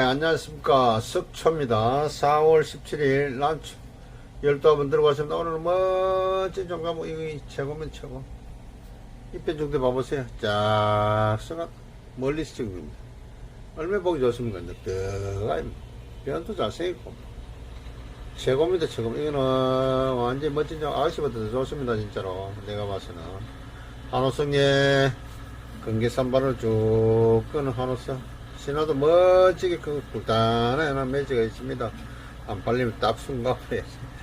네, 안녕하십니까. 석초입니다. 4월 17일 란초 12번 들어갔습니다. 오늘은 멋진 종가목 이거 최고면 최고. 이편 정도 봐보세요. 쫙 써가 멀리서 찍습니다. 얼마나 보기 좋습니까? 뜨거이 변도 잘생기고. 최고입니다 최고. 이거는 완전 멋진 종 아저씨보다 더 좋습니다 진짜로. 내가 봐서는. 한호성에 건기산발을 쭉 끄는 한호성 신화도 멋지게 그 굵단한 매지가 있습니다. 안 팔리면 딱 순간에.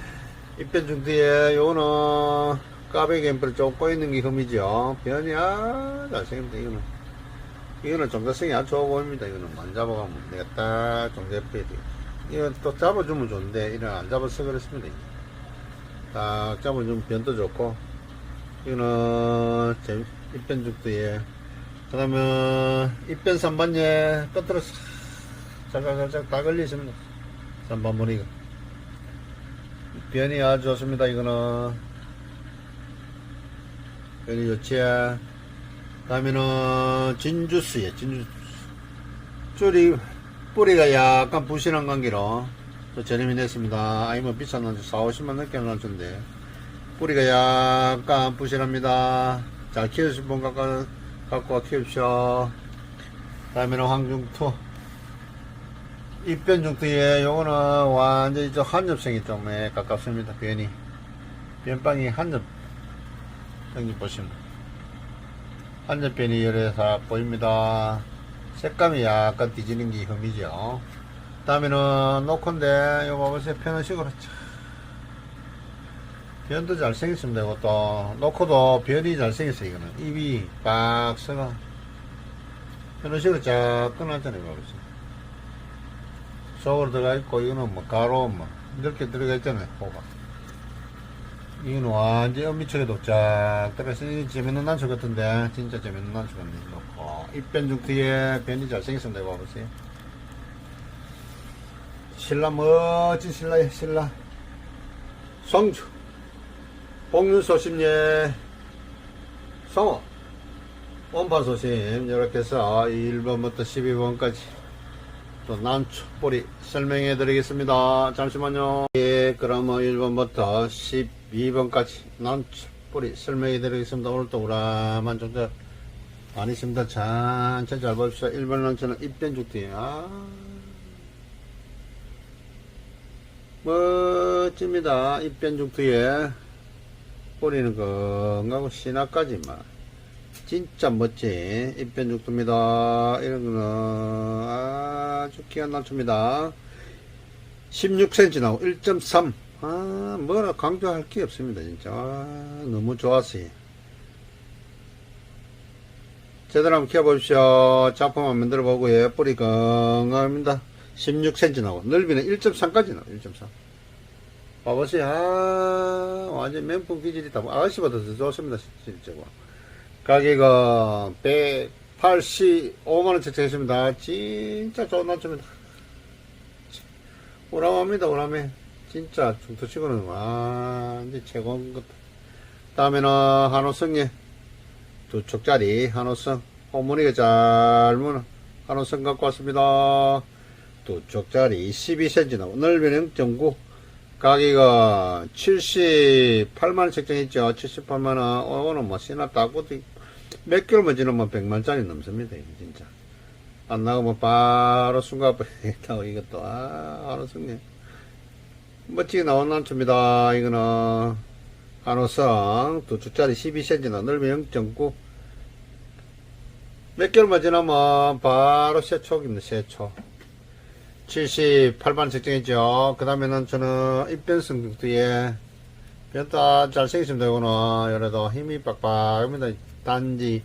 입변 중 뒤에 요거는 까베 갬플 좀 꼬이는 게 흠이죠. 변이 아 잘생깁니다 이거는. 이거는 종자성이 아주 좋아 보입니다. 이거는 안 잡아가면 내가 딱 종자표에 이건 또 잡아주면 좋은데 이런 안 잡아서 그렇습니다. 딱 잡아주면 변도 좋고. 이거는 재- 입변 중 뒤에 그 다음에 입변 선반에 끝으로 싹 살짝살짝 다 걸리십니다. 선반머리가 변이 아주 좋습니다 이거는. 변이 좋지 그 다음에는 진주스예 진주스. 줄이 뿌리가 약간 부실한 관계로 또 저렴이 냈습니다. 아니면 비싼 난주 4, 50만 넘게 난주인데. 뿌리가 약간 부실합니다. 잘 키우실 분 갖고, 갖고 와 키우십시오. 다음에는 황중투 입변중투에 요거는 완전히 저 한엽생이 좀 예, 가깝습니다 변이 변빵이 한엽. 여기 보시면. 한엽 변이 열에 싹 보입니다. 색감이 약간 뒤지는 게 흠이죠. 다음에는 노콘데 요거 보세요 편의식으로 참 변도 잘생겼습니다 이것도. 노코도 변이 잘생겼어요 이거는. 입이 빡 서가. 편의식으로 쫙 끊어놨잖아요 보세요. 속으로 들어가 있고 이거는 뭐 가로 뭐 이렇게 들어가 있잖아요 호가 이거는 완전 엄미척에도 쫙 들어가서 이 재밌는 난초 같은데 진짜 재밌는 난초 같네 놓고. 입변 중 뒤에 변이 잘생겼습니다 이거 봐보세요. 신라 멋진 신라예 신라. 성주 복륜 소심 예 성호 원파 소심 이렇게 해서 1번부터 12번까지 또 난초 뿌리 설명해 드리겠습니다. 잠시만요. 예 그러면 1번부터 12번까지 난초 뿌리 설명해 드리겠습니다. 오늘도 우람한 종자 있습니다. 천천히 잘 봅시다 1번 난초는 입변죽뒤 아 멋집니다. 입변죽뒤에 뿌리는 건강하고 신화까지 막 진짜 멋진 입변죽도입니다. 이런 거는 아주 귀한 난초입니다. 16cm 나오고 1.3. 아, 뭐라 강조할 게 없습니다. 진짜. 아, 너무 좋았어요. 제대로 한번 키워보십시오. 작품 한번 만들어 보고요. 뿌리 건강합니다. 16cm 나오고, 넓이는 1.3까지 나와요. 1.3. 봐보세요. 아, 완전 명품 기질이 다, 아저씨보다 더 좋습니다. 실제로. 가격은 185만원 책정했습니다. 진짜 좋은 난초입니다. 오라합니다, 오라매. 진짜 중토치고는 완전 최고인 것. 다음에는 한호성에 두 촉짜리 한호성. 어머니가 잘 무는 한호성 갖고 왔습니다. 두 촉짜리 12cm 나고 넓이는 0.9. 가격은 78만원 책정했죠. 78만원. 오늘 뭐, 따고도 몇 개월만 지나면 100만짜리 넘습니다. 진짜. 안 나가면 바로 순간부에 있다고 이것도, 아, 한호성님. 멋지게 나온 난초입니다. 이거는, 한호성, 두 주짜리 12cm나 넓이 0.9. 몇 개월만 지나면 바로 새초입니다. 새초. 78만 책정했죠. 그 다음에는 저는 입변성 뒤에 변다 잘생겼습니다. 이거는 요래도 힘이 빡빡합니다. 단지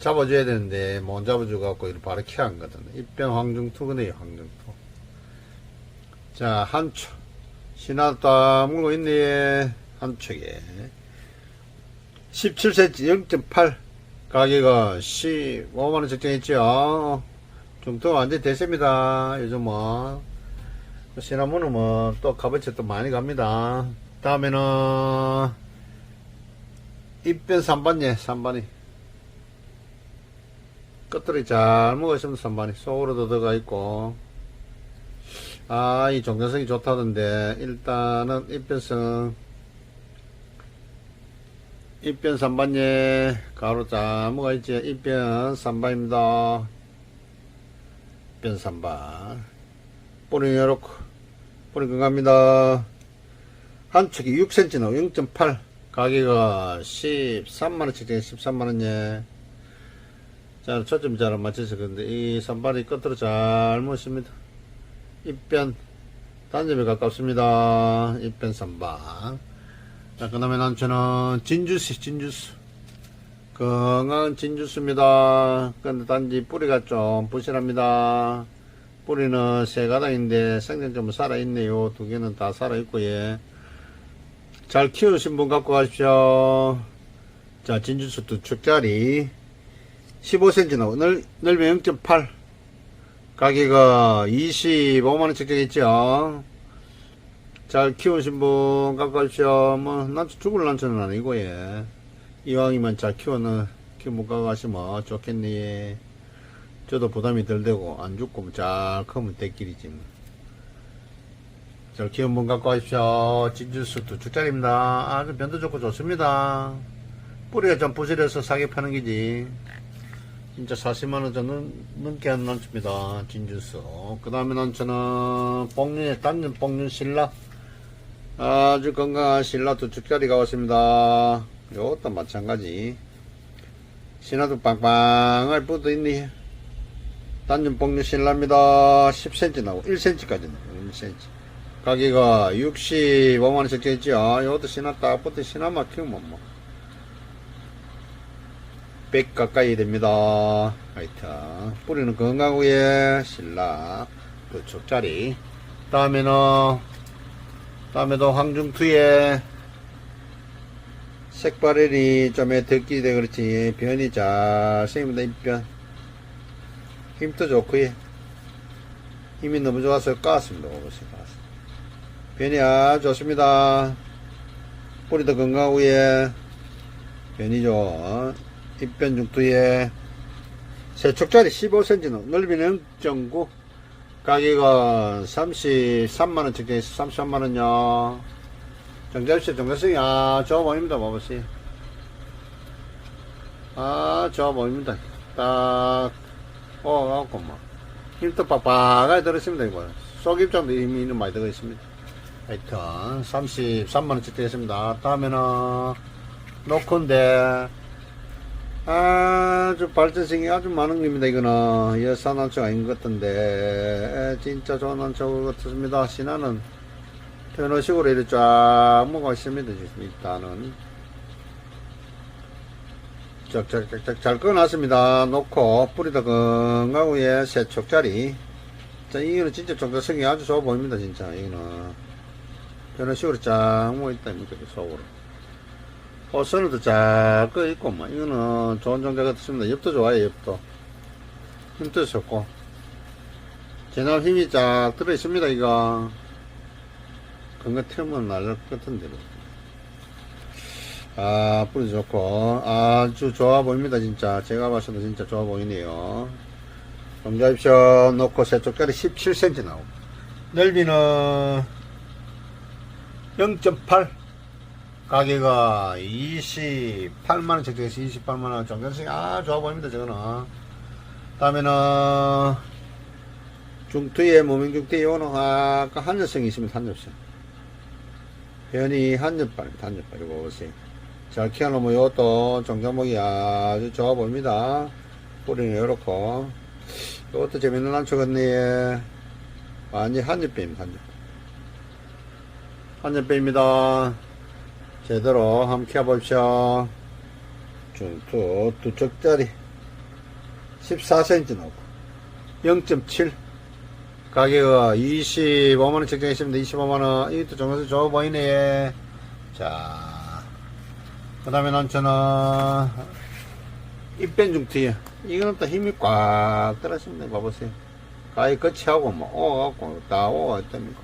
잡아줘야 되는데 못 잡아줘 갖고 이렇게 바로 키한 거든. 입변 황중투거네요. 황중투. 자 한초 딱 물고 있네. 한초에 17cm 0.8 가격은 15만원 책정했죠. 좀더 완전 대세입니다. 요즘 뭐, 시나몬은 뭐, 또 값어치 또 많이 갑니다. 다음에는, 입변 3반예, 3반이. 끝들이 잘 먹었습니다, 선반이. 속으로도 들어가 있고. 아, 이 종전성이 좋다던데, 일단은 입변성, 입변 3반예, 가로 잘 먹어있지. 입변 3반입니다. 입변 3반. 뿌리 요렇고, 뿌리 건강합니다. 한 축이 6cm 나오 0.8. 가격은 13만원씩 되 13만원 예. 자, 초점 잘안 맞춰서 그런데 이 산발이 끝으로 잘 모습니다. 입변 단점에 가깝습니다. 입변 산발. 자, 그 다음에 난처는 진주스, 진주스. 건강한 진주스입니다. 근데 단지 뿌리가 좀 부실합니다. 뿌리는 세 가닥인데 생장점은 살아있네요. 두 개는 다 살아있고, 예. 잘 키우신 분 갖고 가십시오. 자, 진주스 두 축짜리. 15cm 나오고, 넓, 넓이 0.8. 가격은 25만원 책정했죠. 잘 키우신 분 갖고 가십시오. 뭐, 난초 죽을 난초는 아니고, 예. 이왕이면 잘 키워는, 키워 갖고 가시면 좋겠네, 예. 저도 부담이 덜 되고, 안 죽고, 뭐잘 크면 대길이지, 뭐. 잘 키운 분 갖고 가십시오. 진주스 두 축짜리입니다. 아주 변도 좋고 좋습니다. 뿌리가 좀 부실해서 사게 파는 기지. 진짜 40만원 좀 넘게 한 난초입니다. 진주스. 그 다음에 난초는 뽕륜의 단전 뽕륜 신라. 아주 건강한 신라 두 축짜리가 왔습니다. 요것도 마찬가지. 신라도 빵빵하게 붙어 있네. 단전 뽕륜 신라입니다. 10cm 나오고 1cm까지 나오고 1cm. 가격가 65만원 적혀있죠. 요것도 신화 딱 붙어 신화만 키우면 뭐. 100 가까이 됩니다. 하여튼 뿌리는 건강우에 신라 그 족자리 다음에는 다음에도 황중투에 색바렐이 좀에 듣기 돼 그렇지. 변이 잘 생깁니다 입변. 힘도 좋고 요 힘이 너무 좋아서 오버스 깠습니다. 변이 아주 좋습니다. 뿌리도 건강우에 변이 좋은 입변 중투에 세촉짜리 15cm 넓이는 0.9 가격은 33만원 적정해서 33만원요 정자입시 정자성이 아 좋아 보입니다 봐보세요 아 좋아 보입니다. 딱 어갖고 뭐. 힘도 빡빡하게 들었습니다 이거. 속입장도 이미 많이 들어 있습니다. 하여튼 33만원 적정했습니다. 다음에는 노컨데 아주 발전성이 아주 많은 겁니다 이거는. 여산한초 아닌 것 같은데. 에, 진짜 좋은 한초 같습니다. 신화는 편호식으로 이렇게 쫙 먹어 있습니다 지금 일단은 쫙쫙쫙쫙 잘 꺼놨습니다 놓고 뿌리도 건강하고 예 세촉짜리 자 이거는 진짜 종자성이 아주 좋아 보입니다 진짜 이거는 편호식으로 쫙 먹어 있다 이거 속으로 호선도 잘꺼 있고, 뭐, 이거는 좋은 종자 같습니다. 엽도 좋아요, 엽도. 힘도 좋고. 제납 힘이 쫙 들어 있습니다, 이거. 건강 틀면 날릴 것 같은데. 아, 뿌리 좋고. 아주 좋아 보입니다, 진짜. 제가 봐서도 진짜 좋아 보이네요. 종자입쇼 놓고 세쪽짜리 17cm 나오고. 넓이는 0.8. 가격은 28만원 적정해서 28만원 정전성이 아 좋아 보입니다 저거는 다음에는 중투에 모명 중투에 요는 아까 한엽성이 있으면 한엽성 변이 한엽발 한엽발 이거 보세요 잘 키워놓으면 요것도 정자목이 아주 좋아 보입니다. 뿌리는 요렇고. 요것도 재밌는 한초 같네 완전 한엽배입니다 한엽 한엽배입니다. 제대로 한번 켜보십시오. 중투 두 쪽짜리. 14cm 나오고. 0.7 가격은 25만원 책정했습니다. 25만원 이것도 정말 좋아 보이네 자, 그 다음에 난처는 입변 중투에 이거는 또 힘이 꽉 들어있습니다. 봐보세요. 가위 거치하고 뭐 오갖고 다 오가 있답니까.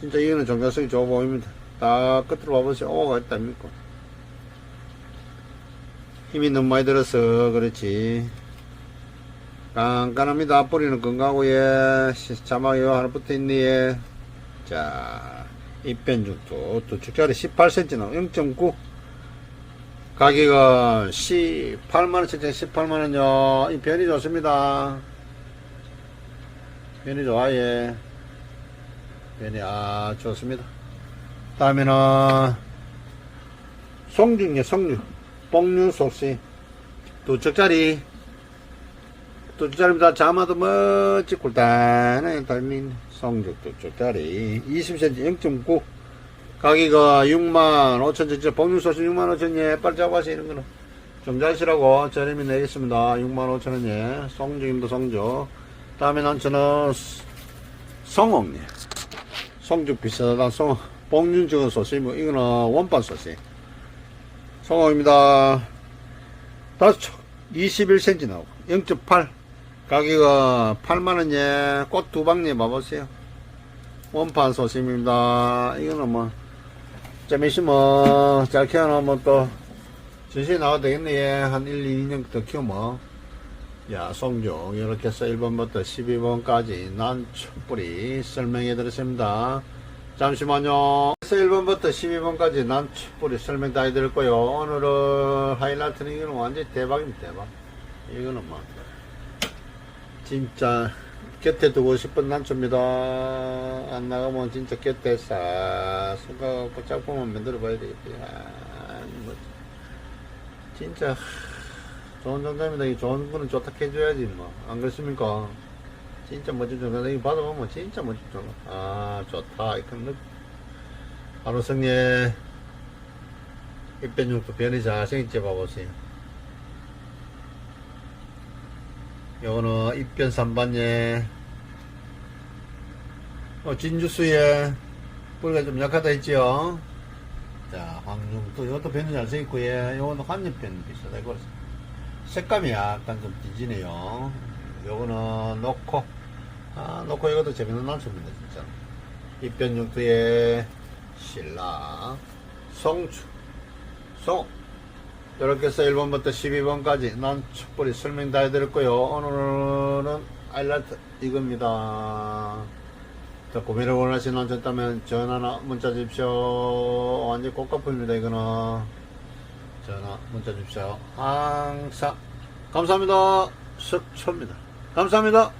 진짜 이거는 정자성이 좋아 보입니다. 딱 끝으로 와보세요. 오가 있답니까? 힘이 너무 많이 들어서 그렇지. 깐깐합니다. 뿌리는 건강하고, 예. 시- 자막이 요 하나 붙어 있네, 예. 자, 입변죽도 또 축자리 18cm 나 0.9. 가격은 18만원짜리 18만원요. 이 변이 좋습니다. 변이 좋아, 예. 변이, 아, 좋습니다. 다음에는, 송중이요, 송중. 뽕류 소시. 두 짝짜리. 두 짝짜리입니다. 자마도 멋지 꿀단하게 달린 송중 두 짝짜리. 20cm 0.9. 가격가 6만 5천 원, 뽕류 소시 6만 5천 원, 빨리 잡아서 이런 거는. 좀 자시라고 저렴이 내겠습니다. 6만 5천 원에. 송중입니다, 송중. 다음에 난 저는 성옥네. 송죽 비싸다, 송, 뽕윤죽은 소시, 뭐, 이거는 원반 소시. 성옥입니다. 다섯 촉, 21cm 나오고, 0.8. 가격은 8만원에 꽃두 방에 봐보세요. 원판 소심입니다. 이거는 뭐, 좀 있으면, 잘 키워놓으면 또, 전시에 나와도 되겠네. 예. 한 1, 2년 더 키우면. 야, 송종 이렇게 해서 1번부터 12번까지 난축뿌리 설명해 드렸습니다. 잠시만요. 그래서 1번부터 12번까지 난축뿌리 설명 다 해드릴 거요. 오늘은 하이라이트는 이거는 완전히 대박입니다, 대박. 이거는 뭐, 진짜 곁에 두고 싶은 난초입니다. 안 나가면 진짜 곁에 싹 손가락 짝꿍만 만들어 봐야 되겠다. 야, 뭐, 진짜. 좋은 정답입니다. 이 좋은 분은 좋다 해줘야지, 뭐. 안 그렇습니까? 진짜 멋진 정답. 이거 받아보면 진짜 멋진 정답. 아, 좋다. 이건 하루 성에 입변육도 변이 잘생겼지, 봐보세요. 요거는 입변 3반에, 어, 진주수에 뿌리가 좀 약하다 했지요. 자, 황룡도, 이것도 변이 잘생겼고, 예. 요거는 한입변 비슷하다, 이거. 색감이 약간 좀 뒤지네요. 요거는 놓고, 아, 놓고 이것도 재밌는 난초입니다, 진짜. 입변육도의 신라, 성추, 송. 이렇게 해서 1번부터 12번까지 난 촛불이 설명 다 해드렸고요. 오늘은 아일라이트 이겁니다. 자, 구매를 원하시는 난초다면 전화나 문자 주십시오. 완전 꽃가품입니다, 이거는. 전화 문자 주십시오. 항상 감사합니다. 석초입니다. 감사합니다.